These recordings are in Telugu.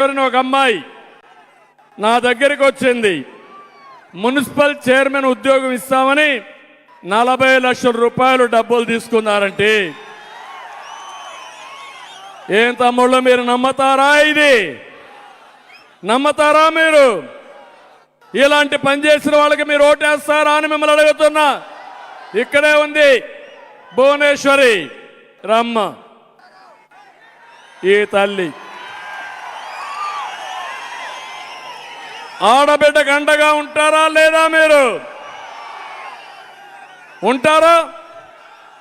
ఒక అమ్మాయి నా దగ్గరికి వచ్చింది. మున్సిపల్ చైర్మన్ ఉద్యోగం ఇస్తామని నలభై లక్షల రూపాయలు డబ్బులు తీసుకున్నారంటే. ఏం తమ్ముళ్ళు మీరు నమ్మతారా ఇది? నమ్మతారా మీరు? ఇలాంటి పని చేసిన వాళ్ళకి మీరు ఓటేస్తారా అని మిమ్మల్ని అడుగుతున్నా. ఇక్కడే ఉంది భువనేశ్వరి రమ్మ. ఈ తల్లి ఆడబిడ్డ గండగా ఉంటారా లేదా మీరు? ఉంటారా?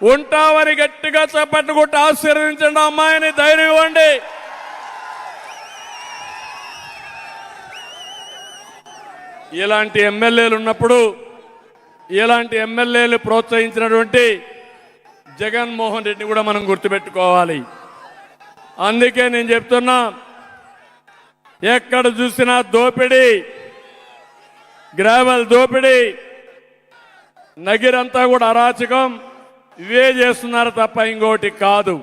ఉంటామని గట్టిగా చేపట్టుకుంటూ ఆశీర్వదించండి అమ్మాయిని ధైర్యం ఇవ్వండి. ఇలాంటి ఎమ్మెల్యేలు ఉన్నప్పుడు ఇలాంటి ఎమ్మెల్యేలు ప్రోత్సహించినటువంటి జగన్మోహన్ రెడ్డిని కూడా మనం గుర్తుపెట్టుకోవాలి. అందుకే నేను చెప్తున్నా ఎక్కడ చూసినా దోపిడీ. గ్రామల దోపిడీ. నగిరంతా కూడా అరాచకం. ఇవే చేస్తున్నారు తప్ప ఇంకోటి కాదు.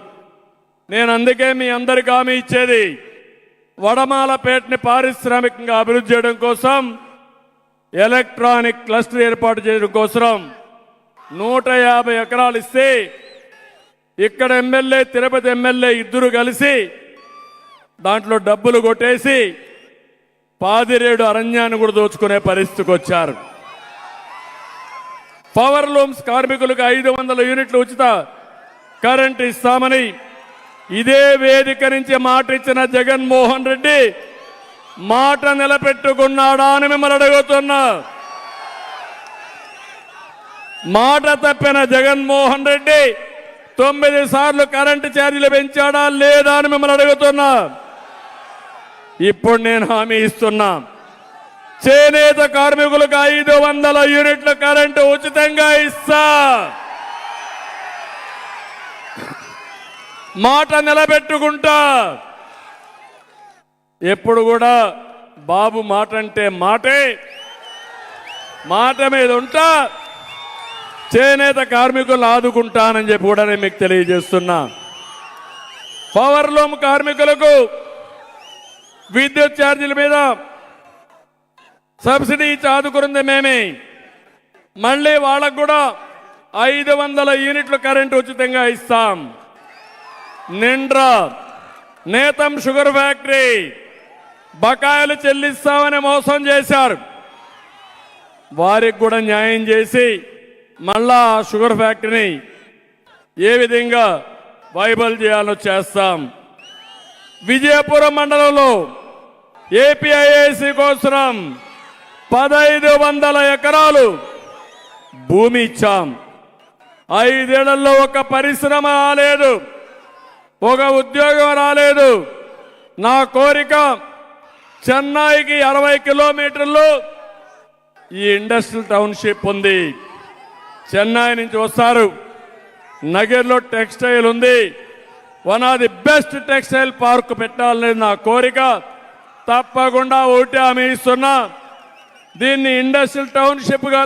నేను అందుకే మీ అందరికి హామీ ఇచ్చేది వడమాలపేటని పారిశ్రామికంగా అభివృద్ధి చేయడం కోసం ఎలక్ట్రానిక్ క్లస్టర్ ఏర్పాటు చేయడం కోసం నూట యాభై ఎకరాలు ఇస్తే ఇక్కడ ఎమ్మెల్యే తిరుపతి ఎమ్మెల్యే ఇద్దరు కలిసి దాంట్లో డబ్బులు కొట్టేసి పాదిరేడు అరణ్యాన్ని కూడా దోచుకునే పరిస్థితికి వచ్చారు. పవర్ లూమ్స్ కార్మికులకు ఐదు వందల యూనిట్లు ఉచిత కరెంట్ ఇస్తామని ఇదే వేదిక నుంచి మాట ఇచ్చిన జగన్మోహన్ రెడ్డి మాట నిలబెట్టుకున్నాడా అని మిమ్మల్ని అడుగుతున్నా. మాట తప్పిన జగన్మోహన్ రెడ్డి తొమ్మిది సార్లు కరెంటు ఛార్జీలు పెంచాడా లేదా అని మిమ్మల్ని అడుగుతున్నా. ఇప్పుడు నేను హామీ ఇస్తున్నా. చేనేత కార్మికులకు ఐదు వందల యూనిట్ల కరెంటు ఉచితంగా ఇస్తా. మాట నిలబెట్టుకుంటా. ఎప్పుడు కూడా బాబు మాట అంటే మాటే. మాట మీద ఉంటా. చేనేత కార్మికులు ఆదుకుంటానని చెప్పి కూడా నేను మీకు తెలియజేస్తున్నా. పవర్లూమ్ కార్మికులకు విద్యుత్ ఛార్జీల మీద సబ్సిడీ ఇచ్చి ఆదుకున్నది మేమే. మళ్ళీ వాళ్ళకు కూడా ఐదు వందల యూనిట్లు కరెంటు ఉచితంగా ఇస్తాం. నిండ్రా నేతం షుగర్ ఫ్యాక్టరీ బకాయిలు చెల్లిస్తామని మోసం చేశారు. వారికి కూడా న్యాయం చేసి మళ్ళా ఆ షుగర్ ఫ్యాక్టరీని ఏ విధంగా వైబల్ చేయాలో చేస్తాం. విజయపురం మండలంలో ఏపీఐఏసి కోసం పదైదు వందల ఎకరాలు భూమి ఇచ్చాం. ఐదేళ్ళలో ఒక పరిశ్రమ రాలేదు. ఒక ఉద్యోగం రాలేదు. నా కోరిక చెన్నైకి అరవై కిలోమీటర్లు ఈ ఇండస్ట్రియల్ టౌన్షిప్ ఉంది. చెన్నై నుంచి వస్తారు. నగర్లో టెక్స్టైల్ ఉంది. One of the best textile park పెట్టాలనేది నా కోరిక. తప్పకుండా ఒకటి హామీ ఇస్తున్నా దీన్ని ఇండస్ట్రియల్ టౌన్షిప్గా